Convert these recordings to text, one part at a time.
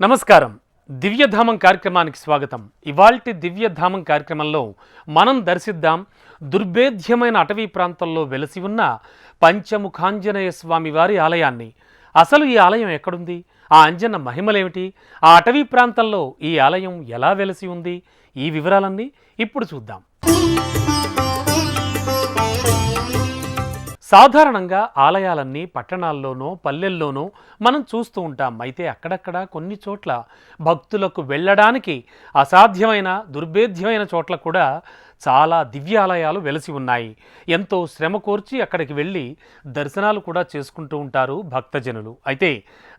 నమస్కారం. దివ్యధామం కార్యక్రమానికి స్వాగతం. ఇవాల్టి దివ్యధామం కార్యక్రమంలో మనం దర్శిద్దాం దుర్భేద్యమైన అటవీ ప్రాంతంలో వెలసి ఉన్న పంచముఖాంజనేయ స్వామి వారి ఆలయాన్ని. అసలు ఈ ఆలయం ఎక్కడుంది? ఆ అంజన్న మహిమలేమిటి? ఆ అటవీ ప్రాంతంలో ఈ ఆలయం ఎలా వెలసి ఉంది? ఈ వివరాలన్నీ ఇప్పుడు చూద్దాం. సాధారణంగా ఆలయాలన్నీ పట్టణాల్లోనో పల్లెల్లోనో మనం చూస్తూ ఉంటాం. అయితే అక్కడక్కడ కొన్ని చోట్ల భక్తులకు వెళ్ళడానికి అసాధ్యమైన దుర్భేద్యమైన చోట్ల కూడా చాలా దివ్యాలయాలు వెలసి ఉన్నాయి. ఎంతో శ్రమ కోర్చి అక్కడికి వెళ్ళి దర్శనాలు కూడా చేసుకుంటూ ఉంటారు భక్తజనులు. అయితే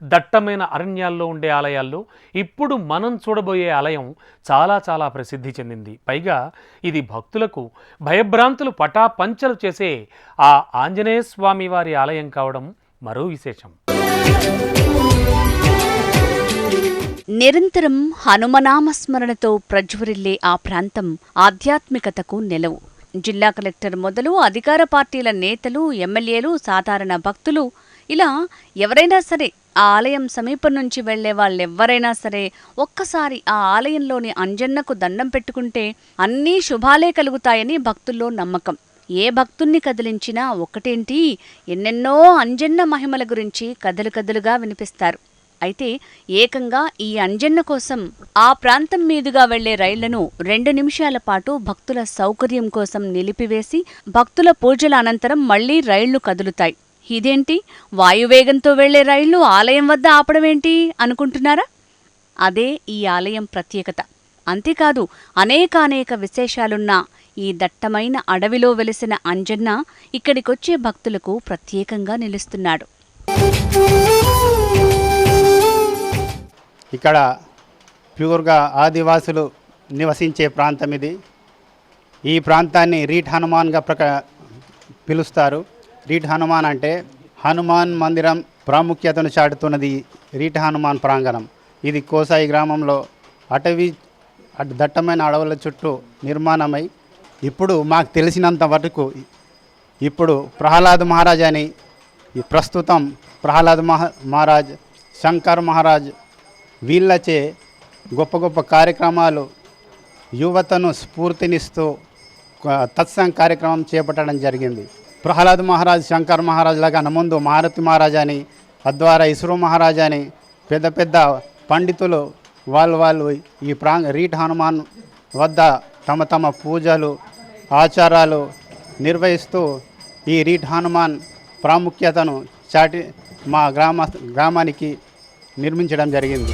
దట్టమైన అరణ్యాల్లో ఉండే ఆలయాల్లో ఇప్పుడు మనం చూడబోయే ఆలయం చాలా చాలా ప్రసిద్ధి చెందింది. పైగా ఇది భక్తులకు భయభ్రాంతులు పటాపంచలు చేసే ఆ ఆంజనేయ స్వామి వారి ఆలయం కావడం మరో విశేషం. నిరంతరం హనుమనామస్మరణతో ప్రజ్వరిల్లే ఆ ప్రాంతం ఆధ్యాత్మికతకు నెలవు. జిల్లా కలెక్టర్ మొదలు అధికార పార్టీల నేతలు ఎమ్మెల్యేలు సాధారణ భక్తులు ఇలా ఎవరైనా సరే ఆ ఆలయం సమీపం నుంచి వెళ్ళే వాళ్ళెవ్వరైనా సరే ఒక్కసారి ఆ ఆలయంలోని అంజన్నకు దండం పెట్టుకుంటే అన్నీ శుభాలే కలుగుతాయని భక్తుల్లో నమ్మకం. ఏ భక్తుణ్ణి కదిలించినా ఒకటేంటి ఎన్నెన్నో అంజన్న మహిమల గురించి కదలు కదులుగా వినిపిస్తారు. అయితే ఏకంగా ఈ అంజన్న కోసం ఆ ప్రాంతం మీదుగా వెళ్ళే రైళ్ళను రెండు నిమిషాల పాటు భక్తుల సౌకర్యం కోసం నిలిపివేసి భక్తుల పూజల అనంతరం మళ్ళీ రైళ్ళు కదులుతాయి. ఇదేంటి? వాయువేగంతో వెళ్ళే రైళ్ళు ఆలయం వద్ద ఆపడమేంటి అనుకుంటున్నారా? అదే ఈ ఆలయం ప్రత్యేకత. అంతేకాదు అనేకానేక విశేషాలున్న ఈ దట్టమైన అడవిలో వెలిసిన అంజన్న ఇక్కడికొచ్చే భక్తులకు ప్రత్యేకంగా నిలుస్తున్నాడు. ఇక్కడ ప్యూర్గా ఆదివాసులు నివసించే ప్రాంతం ఇది. ఈ ప్రాంతాన్ని రీట్ హనుమాన్గా ప్రక పిలుస్తారు. రీట్ హనుమాన్ అంటే హనుమాన్ మందిరం ప్రాముఖ్యతను చాటుతున్నది రీట్ హనుమాన్ ప్రాంగణం. ఇది కోసాయి గ్రామంలో అటవీ అట్ దట్టమైన అడవుల చుట్టూ నిర్మాణమై ఇప్పుడు మాకు తెలిసినంత వరకు ఇప్పుడు ప్రహ్లాద్ మహారాజ్ అని ఈ ప్రస్తుతం ప్రహ్లాద్ మహా మహారాజ్ శంకర్ మహారాజ్ వీళ్ళచే గొప్ప గొప్ప కార్యక్రమాలు యువతను స్ఫూర్తినిస్తూ తత్సంగ తత్సంగ్ కార్యక్రమం చేపట్టడం జరిగింది. ప్రహ్లాద్ మహారాజ్ శంకర్ మహారాజ్ లాగా ముందు మారుతి మహారాజ్ అని తద్వారా ఇస్రో మహారాజ్ అని పెద్ద పెద్ద పండితులు వాళ్ళు వాళ్ళు ఈ ప్రాంగ రీట్ హనుమాన్ వద్ద తమ తమ పూజలు ఆచారాలు నిర్వహిస్తూ ఈ రీట్ హనుమాన్ ప్రాముఖ్యతను చాటి మా గ్రామ గ్రామానికి నిర్మించడం జరిగింది.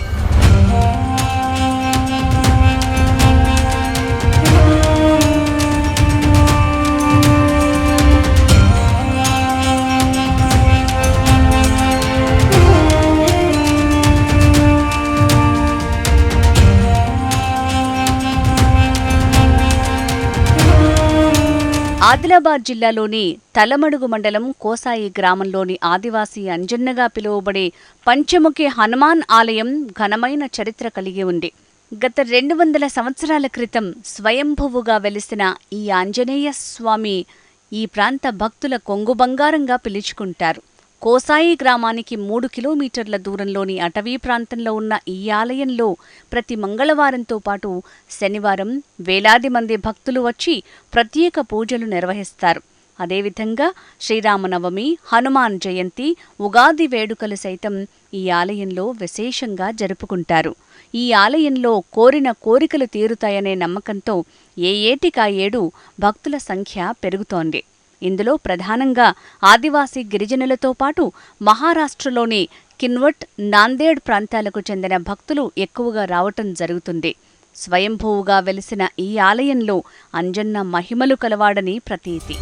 ఆదిలాబాద్ జిల్లాలోని తలమడుగు మండలం కోసాయి గ్రామంలోని ఆదివాసీ అంజన్నగా పిలువబడే పంచముఖి హనుమాన్ ఆలయం ఘనమైన చరిత్ర కలిగి ఉంది. గత రెండు వందల సంవత్సరాల క్రితం స్వయంభువుగా వెలిసిన ఈ ఆంజనేయ స్వామి ఈ ప్రాంత భక్తుల కొంగు బంగారంగా పిలుచుకుంటారు. కోసాయి గ్రామానికి మూడు కిలోమీటర్ల దూరంలోని అటవీ ప్రాంతంలో ఉన్న ఈ ఆలయంలో ప్రతి మంగళవారంతో పాటు శనివారం వేలాది మంది భక్తులు వచ్చి ప్రత్యేక పూజలు నిర్వహిస్తారు. అదేవిధంగా శ్రీరామనవమి హనుమాన్ జయంతి ఉగాది వేడుకలు సైతం ఈ ఆలయంలో విశేషంగా జరుపుకుంటారు. ఈ ఆలయంలో కోరిన కోరికలు తీరుతాయనే నమ్మకంతో ఏ ఏటికా ఏడు భక్తుల సంఖ్య పెరుగుతోంది. ఇందులో ప్రధానంగా ఆదివాసీ గిరిజనులతో పాటు మహారాష్ట్రలోని కిన్వట్ నాందేడ్ ప్రాంతాలకు చెందిన భక్తులు ఎక్కువగా రావటం జరుగుతుంది. స్వయంభూవుగా వెలిసిన ఈ ఆలయంలో అంజన్న మహిమలు కలవాడని ప్రతీతి.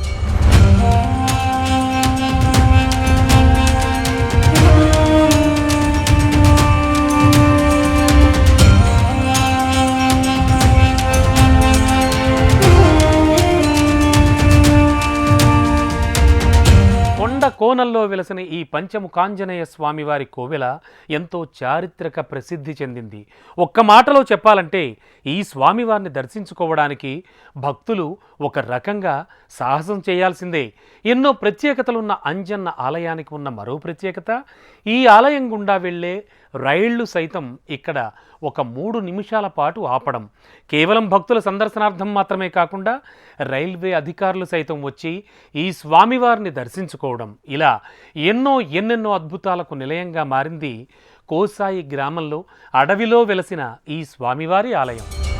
కోనల్లో వెలసిన ఈ పంచముఖాంజనేయ స్వామివారి కోవెల ఎంతో చారిత్రక ప్రసిద్ధి చెందింది. ఒక్క మాటలో చెప్పాలంటే ఈ స్వామివారిని దర్శించుకోవడానికి భక్తులు ఒక రకంగా సాహసం చేయాల్సిందే. ఎన్నో ప్రత్యేకతలున్న అంజన్న ఆలయానికి ఉన్న మరో ప్రత్యేకత ఈ ఆలయం గుండా వెళ్ళే రైళ్ళు సైతం ఇక్కడ ఒక మూడు నిమిషాల పాటు ఆపడం. కేవలం భక్తుల సందర్శనార్థం మాత్రమే కాకుండా రైల్వే అధికారులు సైతం వచ్చి ఈ స్వామివారిని దర్శించుకోవడం. ఇలా ఎన్నో ఎన్నెన్నో అద్భుతాలకు నిలయంగా మారింది కోసాయి గ్రామంలో అడవిలో వెలసిన ఈ స్వామివారి ఆలయం.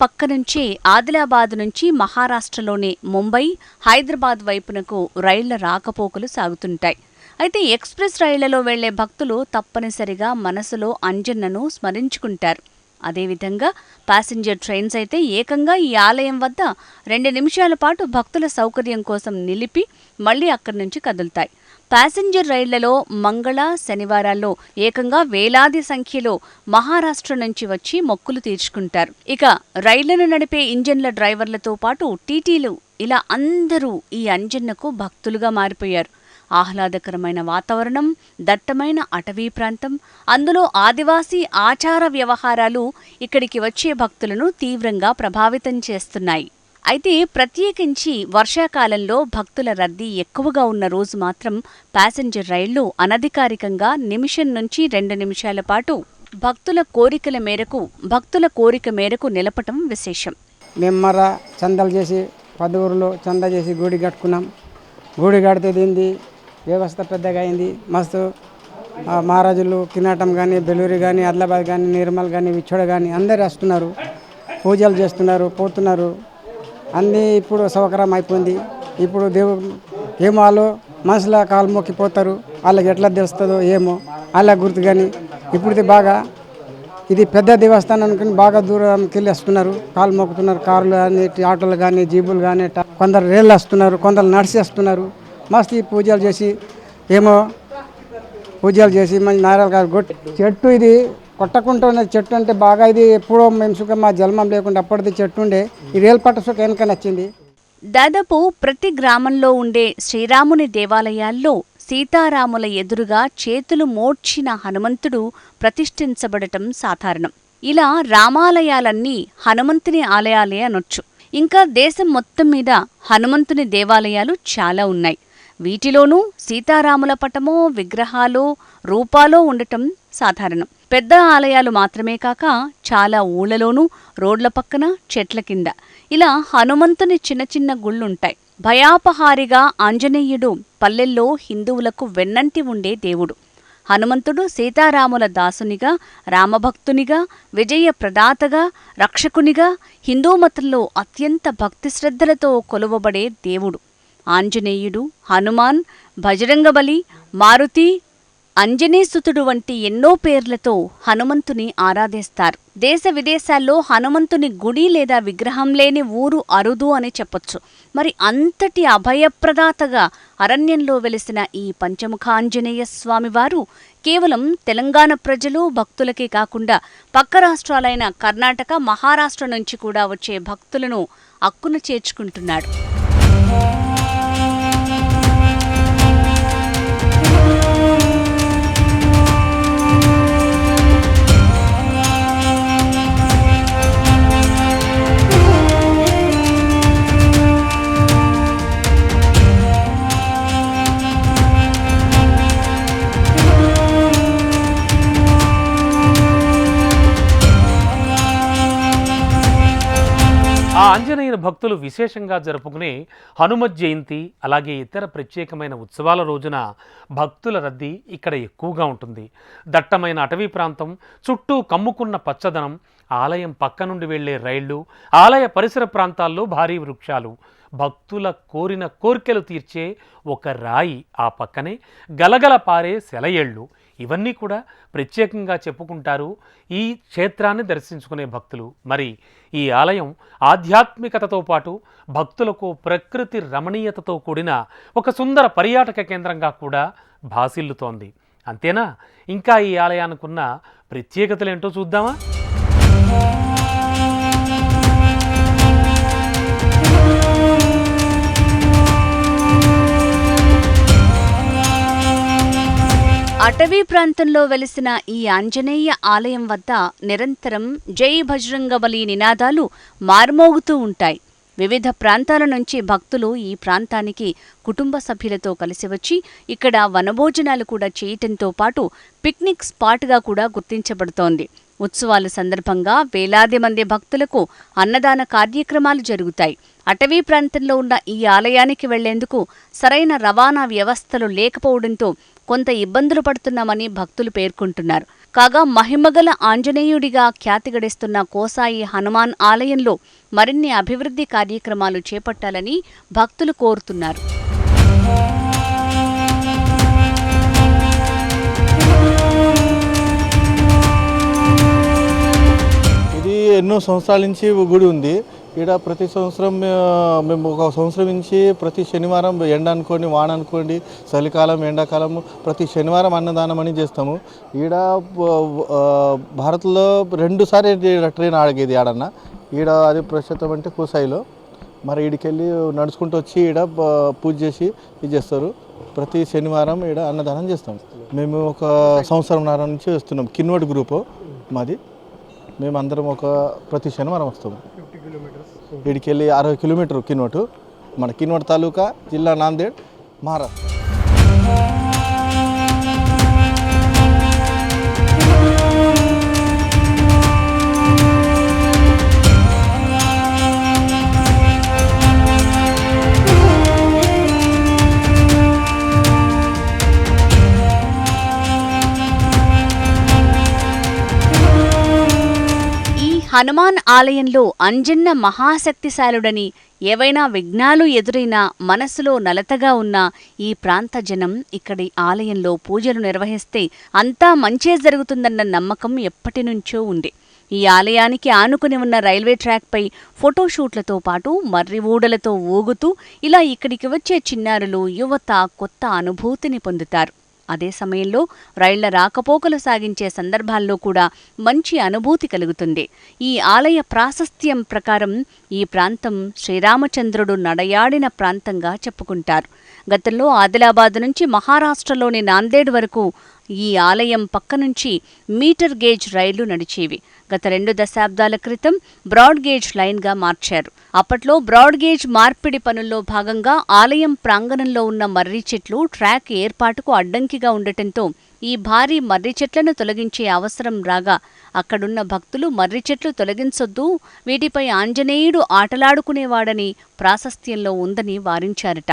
పక్క నుంచే ఆదిలాబాద్ నుంచి మహారాష్ట్రలోని ముంబై హైదరాబాద్ వైపునకు రైళ్ళ రాకపోకలు సాగుతుంటాయి. అయితే ఎక్స్ప్రెస్ రైళ్ళలో వెళ్ళే భక్తులు తప్పనిసరిగా మనసులో అంజన్నను స్మరించుకుంటారు. అదేవిధంగా ప్యాసింజర్ ట్రైన్స్ అయితే ఏకంగా ఈ ఆలయం వద్ద రెండు నిమిషాల పాటు భక్తుల సౌకర్యం కోసం నిలిపి మళ్ళీ అక్కడి నుంచి కదులుతాయి. ప్యాసింజర్ రైళ్ళలో మంగళ శనివారాల్లో ఏకంగా వేలాది సంఖ్యలో మహారాష్ట్ర నుంచి వచ్చి మొక్కులు తీర్చుకుంటారు. ఇక రైళ్ళను నడిపే ఇంజన్ల డ్రైవర్లతో పాటు టీటీలు ఇలా అందరూ ఈ అంజన్నకు భక్తులుగా మారిపోయారు. ఆహ్లాదకరమైన వాతావరణం దట్టమైన అటవీ ప్రాంతం అందులో ఆదివాసీ ఆచార వ్యవహారాలు ఇక్కడికి వచ్చే భక్తులను తీవ్రంగా ప్రభావితం చేస్తున్నాయి. అయితే ప్రత్యేకించి వర్షాకాలంలో భక్తుల రద్దీ ఎక్కువగా ఉన్న రోజు మాత్రం ప్యాసింజర్ రైళ్ళు అనధికారికంగా నిమిషం నుంచి రెండు నిమిషాల పాటు భక్తుల కోరికల మేరకు భక్తుల కోరిక మేరకు నిలపటం విశేషం. మేము చందలు చేసి పదవురులో చంద చేసి గుడి కట్టుకున్నాం. గుడి కడితే దీనిది వ్యవస్థ పెద్దగా అయింది. మస్తు మహారాజులు కినాటం కానీ బెలూరి కానీ ఆదిలాబాద్ కానీ నిర్మల్ కానీ విచ్చోడ కానీ అందరు వస్తున్నారు. పూజలు చేస్తున్నారు పోతున్నారు. అన్నీ ఇప్పుడు సౌకర్యం అయిపోయింది. ఇప్పుడు దేవు ఏమో వాళ్ళు మనసులో కాలు మొక్కిపోతారు వాళ్ళకి ఎట్లా తెలుస్తుందో ఏమో వాళ్ళ గుర్తు కానీ ఇప్పుడైతే బాగా ఇది పెద్ద దేవస్థానం అనుకుని బాగా దూరంకి వెళ్ళి వస్తున్నారు. కాలు మొక్కుతున్నారు. కార్లు కానీ ఆటోలు కానీ జీబులు కానీ కొందరు రేళ్ళు వస్తున్నారు కొందరు నడిచి వస్తున్నారు మస్తు పూజలు చేసి ఏమో పూజలు చేసి మళ్ళీ నారాయణ గారు కొట్టి చెట్టు ఇది కొట్టకుండా ఉన్న చెట్టు అంటే బాగా ఇది ఎప్పుడో మేము సుఖం మా జన్మం లేకుండా అప్పటిది చెట్టు ఉండే. ఈ రేలు పట్ట సుఖం వెనక నచ్చింది. దాదాపు ప్రతి గ్రామంలో ఉండే శ్రీరాముని దేవాలయాల్లో సీతారాముల ఎదురుగా చేతులు మోడ్చిన హనుమంతుడు ప్రతిష్ఠించబడటం సాధారణం. ఇలా రామాలయాలన్నీ హనుమంతుని ఆలయాలే అనొచ్చు. ఇంకా దేశం మొత్తం మీద హనుమంతుని దేవాలయాలు చాలా ఉన్నాయి. వీటిలోనూ సీతారాముల పటమో విగ్రహాలో రూపాలో ఉండటం సాధారణం. పెద్ద ఆలయాలు మాత్రమే కాక చాలా ఊళ్ళలోనూ రోడ్ల పక్కన చెట్ల కింద. ఇలా హనుమంతుని చిన్న చిన్న గుళ్ళుంటాయి. భయాపహారిగా ఆంజనేయుడు పల్లెల్లో హిందువులకు వెన్నంటి ఉండే దేవుడు. హనుమంతుడు సీతారాముల దాసునిగా రామభక్తునిగా విజయ ప్రదాతగా రక్షకునిగా హిందూ మతంలో అత్యంత భక్తి శ్రద్ధలతో కొలువబడే దేవుడు. ఆంజనేయుడు హనుమాన్ బజరంగబలి మారుతి అంజనేసుతుడు వంటి ఎన్నో పేర్లతో హనుమంతుని ఆరాధిస్తారు. దేశ విదేశాల్లో హనుమంతుని గుడి లేదా విగ్రహం లేని ఊరు అరుదు అని చెప్పొచ్చు. మరి అంతటి అభయప్రదాతగా అరణ్యంలో వెలిసిన ఈ పంచముఖాంజనేయ స్వామివారు కేవలం తెలంగాణ ప్రజలు భక్తులకే కాకుండా పక్క రాష్ట్రాలైన కర్ణాటక మహారాష్ట్ర నుంచి కూడా వచ్చే భక్తులను అక్కున చేర్చుకుంటున్నాడు. భక్తులు విశేషంగా జరుపుకునే హనుమత్ జయంతి అలాగే ఇతర ప్రత్యేకమైన ఉత్సవాల రోజున భక్తుల రద్దీ ఇక్కడ ఎక్కువగా ఉంటుంది. దట్టమైన అటవీ ప్రాంతం చుట్టూ కమ్ముకున్న పచ్చదనం ఆలయం పక్క నుండి వెళ్ళే రైళ్ళు ఆలయ పరిసర ప్రాంతాల్లో భారీ వృక్షాలు. భక్తుల కోరిన కోర్కెలు తీర్చే ఒక రాయి ఆ పక్కనే గలగల పారే సెలయేళ్ళు. ఇవన్నీ కూడా ప్రత్యేకంగా చెప్పుకుంటారు ఈ క్షేత్రాన్ని దర్శించుకునే భక్తులు. మరి ఈ ఆలయం ఆధ్యాత్మికతతో పాటు భక్తులకు ప్రకృతి రమణీయతతో కూడిన ఒక సుందర పర్యాటక కేంద్రంగా కూడా భాసిల్లుతోంది. అంతేనా? ఇంకా ఈ ఆలయానికి ఉన్న ప్రత్యేకతలేంటో చూద్దామా? అటవీ ప్రాంతంలో వెలిసిన ఈ ఆంజనేయ ఆలయం వద్ద నిరంతరం జై బజరంగబలి నినాదాలు మార్మోగుతూ ఉంటాయి. వివిధ ప్రాంతాల నుంచి భక్తులు ఈ ప్రాంతానికి కుటుంబ సభ్యులతో కలిసి వచ్చి ఇక్కడ వనభోజనాలు కూడా చేయటంతో పాటు పిక్నిక్ స్పాట్గా కూడా గుర్తించబడుతోంది. ఉత్సవాల సందర్భంగా వేలాది మంది భక్తులకు అన్నదాన కార్యక్రమాలు జరుగుతాయి. అటవీ ప్రాంతంలో ఉన్న ఈ ఆలయానికి వెళ్ళేందుకు సరైన రవాణా వ్యవస్థలు లేకపోవడంతో కొంత ఇబ్బందులు పడుతున్నామని భక్తులు పేర్కొంటున్నారు. కాగా మహిమగల ఆంజనేయుడిగా ఖ్యాతి గడిస్తున్న కోసాయి హనుమాన్ ఆలయంలో మరిన్ని అభివృద్ధి కార్యక్రమాలు చేపట్టాలని భక్తులు కోరుతున్నారు. ఇది ఎన్నో సంవత్సరాల నుంచి గుడి ఉంది. ఇక్కడ ప్రతి సంవత్సరం మేము ఒక సంవత్సరం నుంచి ప్రతి శనివారం ఎండ అనుకోండి వాన అనుకోండి చలికాలం ఎండాకాలం ప్రతి శనివారం అన్నదానం అని చేస్తాము. ఈడ భారత్లో రెండుసారి ట్రైన్ ఆడగేది ఆడన్న. ఈడ అది ప్రస్తుతం అంటే కూసాయిలో మరి ఈడికెళ్ళి నడుచుకుంటూ వచ్చి ఈడ పూజ చేసి ఇది చేస్తారు. ప్రతి శనివారం ఈడ అన్నదానం చేస్తాం. మేము ఒక సంవత్సరంన్నర నుంచి వస్తున్నాం. కిన్వర్డ్ గ్రూపు మాది. మేము అందరం ఒక ప్రతి శనివారం వస్తాము. ఇక్కడికి వెళ్ళి అరవై కిలోమీటర్ కిన్వటు మన కిన్వట్ తాలూకా జిల్లా నాందేడ్ మహారాష్ట్ర. హనుమాన్ ఆలయంలో అంజన్న మహాశక్తిశాలుడని ఏవైనా విఘ్నాలు ఎదురైనా మనసులో నలతగా ఉన్న ఈ ప్రాంత జనం ఇక్కడి ఆలయంలో పూజలు నిర్వహిస్తే అంతా మంచే జరుగుతుందన్న నమ్మకం ఎప్పటినుంచో ఉంది. ఈ ఆలయానికి ఆనుకుని ఉన్న రైల్వే ట్రాక్పై ఫోటోషూట్లతో పాటు మర్రి ఊడలతో ఊగుతూ ఇలా ఇక్కడికి వచ్చే చిన్నారులు యువత కొత్త అనుభూతిని పొందుతారు. అదే సమయంలో రైళ్ళ రాకపోకలు సాగించే సందర్భాల్లో కూడా మంచి అనుభూతి కలుగుతుంది. ఈ ఆలయ ప్రాశస్త్యం ప్రకారం ఈ ప్రాంతం శ్రీరామచంద్రుడు నడయాడిన ప్రాంతంగా చెప్పుకుంటారు. గతంలో ఆదిలాబాద్ నుంచి మహారాష్ట్రలోని నాందేడ్ వరకు ఈ ఆలయం పక్క నుంచి మీటర్ గేజ్ రైళ్ళు నడిచేవి. గత రెండు దశాబ్దాల క్రితం బ్రాడ్ గేజ్ లైన్గా మార్చారు. అప్పట్లో బ్రాడ్ గేజ్ మార్పిడి పనుల్లో భాగంగా ఆలయం ప్రాంగణంలో ఉన్న మర్రి చెట్లు ట్రాక్ ఏర్పాటుకు అడ్డంకిగా ఉండటంతో ఈ భారీ మర్రి చెట్లను తొలగించే అవసరం రాగా అక్కడున్న భక్తులు మర్రి చెట్లు తొలగించొద్దు వీటిపై ఆంజనేయుడు ఆటలాడుకునేవాడని ప్రాశస్త్యంలో ఉందని వారించారట.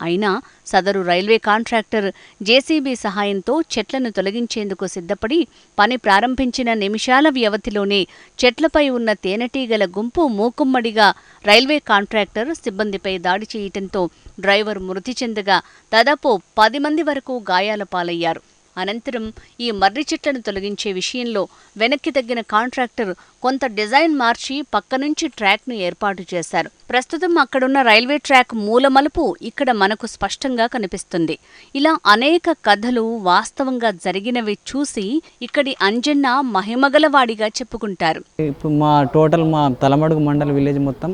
అయినా సదరు రైల్వే కాంట్రాక్టర్ జేసీబీ సహాయంతో చెట్లను తొలగించేందుకు సిద్ధపడి పని ప్రారంభించిన నిమిషాల వ్యవధిలోనే చెట్లపై ఉన్న తేనెటీగల గుంపు మూకుమ్మడిగా రైల్వే కాంట్రాక్టర్ సిబ్బందిపై దాడి చేయటంతో డ్రైవర్ మృతి చెందగా దాదాపు పది మంది వరకు గాయాల పాలయ్యారు. అనంతరం ఈ మర్రి చెట్లను తొలగించే విషయంలో వెనక్కి తగ్గిన కాంట్రాక్టర్ కొంత డిజైన్ మార్చి పక్క నుంచి ట్రాక్ను ఏర్పాటు చేశారు. ప్రస్తుతం అక్కడున్న రైల్వే ట్రాక్ మూలమలుపు ఇక్కడ మనకు స్పష్టంగా కనిపిస్తుంది. ఇలా అనేక కథలు వాస్తవంగా జరిగినవి చూసి ఇక్కడి అంజన్న మహిమగలవాడిగా చెప్పుకుంటారు. ఇప్పుడు మా టోటల్ మా తలమడుగు మండల విలేజ్ మొత్తం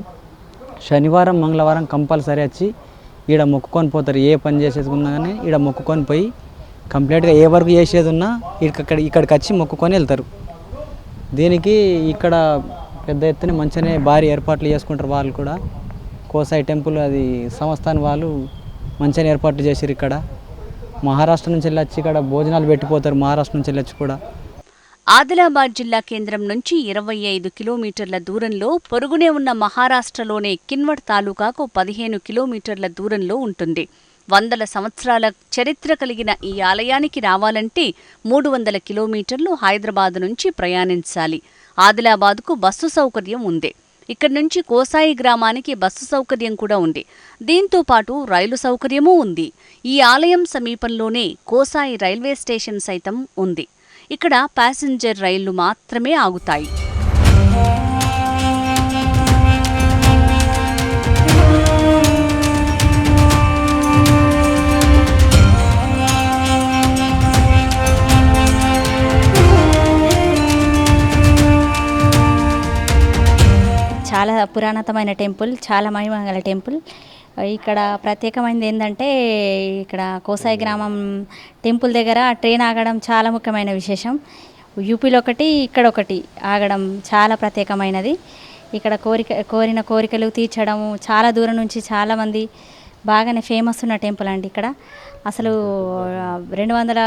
శనివారం మంగళవారం కంపల్సరీ వచ్చి ఈడ మొక్కుకొని పోతారు. ఏ పని చేసేసుకున్నా కానీ ఈడ మొక్కుకొని పోయి కంప్లీట్గా ఏ వర్క్ చేసేది ఉన్నా ఇక్కడ ఇక్కడికి వచ్చి మొక్కుకొని వెళ్తారు. దీనికి ఇక్కడ పెద్ద ఎత్తున మంచిగానే భారీ ఏర్పాట్లు చేసుకుంటారు వాళ్ళు కూడా. కోసాయి టెంపుల్ అది సంస్థాన్ వాళ్ళు మంచిగా ఏర్పాట్లు చేశారు ఇక్కడ. మహారాష్ట్ర నుంచి వెళ్ళి వచ్చి ఇక్కడ భోజనాలు పెట్టిపోతారు మహారాష్ట్ర నుంచి వెళ్ళి వచ్చి కూడా. ఆదిలాబాద్ జిల్లా కేంద్రం నుంచి ఇరవై ఐదు కిలోమీటర్ల దూరంలో పొరుగునే ఉన్న మహారాష్ట్రలోనే కిన్వడ్ తాలూకాకు పదిహేను కిలోమీటర్ల దూరంలో ఉంటుంది. వందల సంవత్సరాల చరిత్ర కలిగిన ఈ ఆలయానికి రావాలంటే మూడు వందల కిలోమీటర్లు హైదరాబాద్ నుంచి ప్రయాణించాలి. ఆదిలాబాద్కు బస్సు సౌకర్యం ఉంది. ఇక్కడి నుంచి కోసాయి గ్రామానికి బస్సు సౌకర్యం కూడా ఉంది. దీంతో పాటు రైలు సౌకర్యమూ ఉంది. ఈ ఆలయం సమీపంలోనే కోసాయి రైల్వే స్టేషన్ సైతం ఉంది. ఇక్కడ ప్యాసింజర్ రైళ్ళు మాత్రమే ఆగుతాయి. చాలా పురాణతమైన టెంపుల్ చాలా మహిమ గల టెంపుల్. ఇక్కడ ప్రత్యేకమైనది ఏంటంటే ఇక్కడ కోసాయి గ్రామం టెంపుల్ దగ్గర ట్రైన్ ఆగడం చాలా ముఖ్యమైన విశేషం. యూపీలో ఒకటి ఇక్కడ ఒకటి ఆగడం చాలా ప్రత్యేకమైనది. ఇక్కడ కోరిక కోరిన కోరికలు తీర్చడం చాలా దూరం నుంచి చాలామంది బాగానే ఫేమస్ ఉన్న టెంపుల్ అండి ఇక్కడ. అసలు రెండు వందల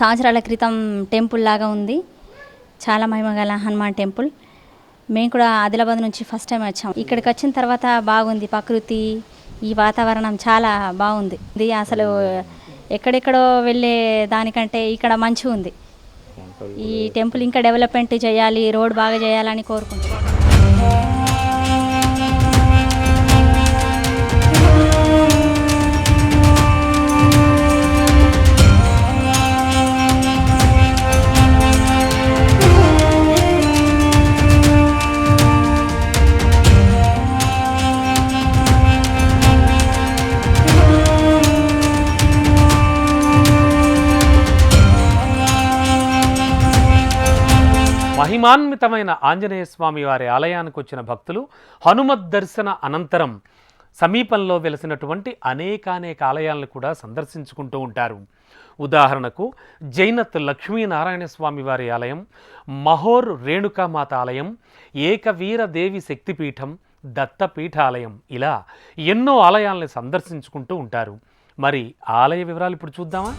సంవత్సరాల క్రితం టెంపుల్ లాగా ఉంది. చాలా మహిమగల హనుమాన్ టెంపుల్. మేము కూడా ఆదిలాబాద్ నుంచి ఫస్ట్ టైం వచ్చాం. ఇక్కడికి వచ్చిన తర్వాత బాగుంది. ప్రకృతి ఈ వాతావరణం చాలా బాగుంది. ఇది అసలు ఎక్కడెక్కడో వెళ్ళే దానికంటే ఇక్కడ మంచిగా ఉంది ఈ టెంపుల్ ఇంకా డెవలప్మెంట్ చేయాలి రోడ్ బాగా చేయాలని కోరుకుంటున్నాం. మహిమాన్వితమైన ఆంజనేయ స్వామి వారి ఆలయానికి వచ్చిన భక్తులు హనుమత్ దర్శన అనంతరం సమీపంలో వెలసినటువంటి అనేకానేక ఆలయాలను కూడా సందర్శించుకుంటూ ఉంటారు. ఉదాహరణకు జైనత్ లక్ష్మీనారాయణ స్వామి వారి ఆలయం మహోర్ రేణుకామాత ఆలయం ఏకవీరదేవి శక్తిపీఠం దత్తపీఠాలయం ఇలా ఎన్నో ఆలయాలను సందర్శించుకుంటూ ఉంటారు. మరి ఆలయ వివరాలు ఇప్పుడు చూద్దామా?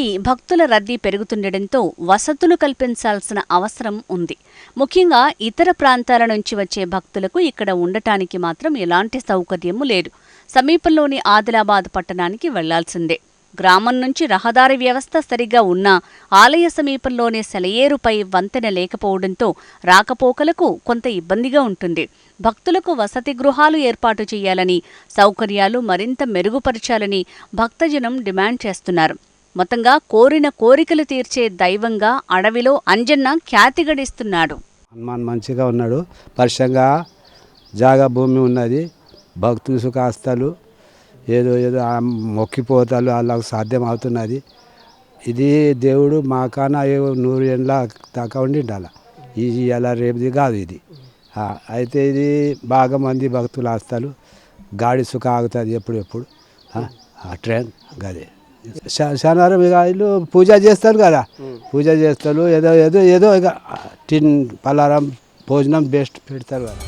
ఆలయానికి భక్తుల రద్దీ పెరుగుతుండటంతో వసతులు కల్పించాల్సిన అవసరం ఉంది. ముఖ్యంగా ఇతర ప్రాంతాల నుంచి వచ్చే భక్తులకు ఇక్కడ ఉండటానికి మాత్రం ఎలాంటి సౌకర్యము లేదు. సమీపంలోని ఆదిలాబాద్ పట్టణానికి వెళ్ళాల్సిందే. గ్రామం నుంచి రహదారి వ్యవస్థ సరిగ్గా ఉన్నా ఆలయ సమీపంలోనే సెలయేరుపై వంతెన లేకపోవడంతో రాకపోకలకు కొంత ఇబ్బందిగా ఉంటుంది. భక్తులకు వసతి గృహాలు ఏర్పాటు చేయాలని సౌకర్యాలు మరింత మెరుగుపరచాలని భక్తజనం డిమాండ్ చేస్తున్నారు. మొత్తంగా కోరిన కోరికలు తీర్చే దైవంగా అడవిలో అంజన్న ఖ్యాతి గడిస్తున్నాడు. హనుమాన్ మంచిగా ఉన్నాడు. పరిశంగా జాగా భూమి ఉన్నది. భక్తులు సుఖాస్తాలు ఏదో ఏదో మొక్కిపోతాలు వాళ్ళకు సాధ్యం అవుతున్నది ఇది దేవుడు మా కన్నా నూరు ఎండ్ల దాకా ఉండి ఉండాలి ఇది అలా రేపుది కాదు ఇది. అయితే ఇది బాగా మంది భక్తులు ఆస్తాలు. గాడి సుఖ ఆగుతుంది ఎప్పుడు ఎప్పుడు ఆ, ట్రైన్ గదే. శనివారం ఇక వీళ్ళు పూజ చేస్తారు కదా. పూజ చేస్తారు ఏదో ఏదో ఏదో ఇక టిన్ పలారం భోజనం బెస్ట్ పెడతారు కదా.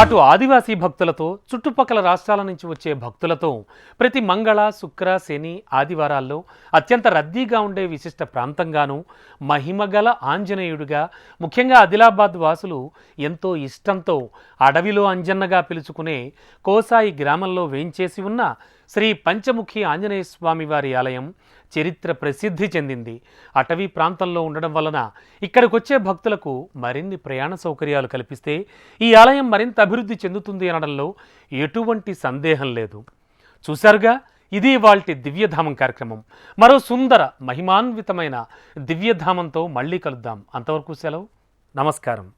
అటు ఆదివాసీ భక్తులతో చుట్టుపక్కల రాష్ట్రాల నుంచి వచ్చే భక్తులతో ప్రతి మంగళ శుక్ర శని ఆదివారాల్లో అత్యంత రద్దీగా ఉండే విశిష్ట ప్రాంతంగాను మహిమగల ఆంజనేయుడిగా ముఖ్యంగా ఆదిలాబాద్ వాసులు ఎంతో ఇష్టంతో అడవిలో అంజన్నగా పిలుచుకునే కోసాయి గ్రామంలో వేంచేసి ఉన్న శ్రీ పంచముఖి ఆంజనేయ స్వామివారి ఆలయం చరిత్ర ప్రసిద్ధి చెందింది. అటవీ ప్రాంతంలో ఉండడం వలన ఇక్కడికి వచ్చే భక్తులకు మరిన్ని ప్రయాణ సౌకర్యాలు కల్పిస్తే ఈ ఆలయం మరింత అభివృద్ధి చెందుతుంది అనడంలో ఎటువంటి సందేహం లేదు. చూశారుగా? ఇది వాల్టి దివ్యధామం కార్యక్రమం. మరో సుందర మహిమాన్వితమైన దివ్యధామంతో మళ్ళీ కలుద్దాం. అంతవరకు సెలవు. నమస్కారం.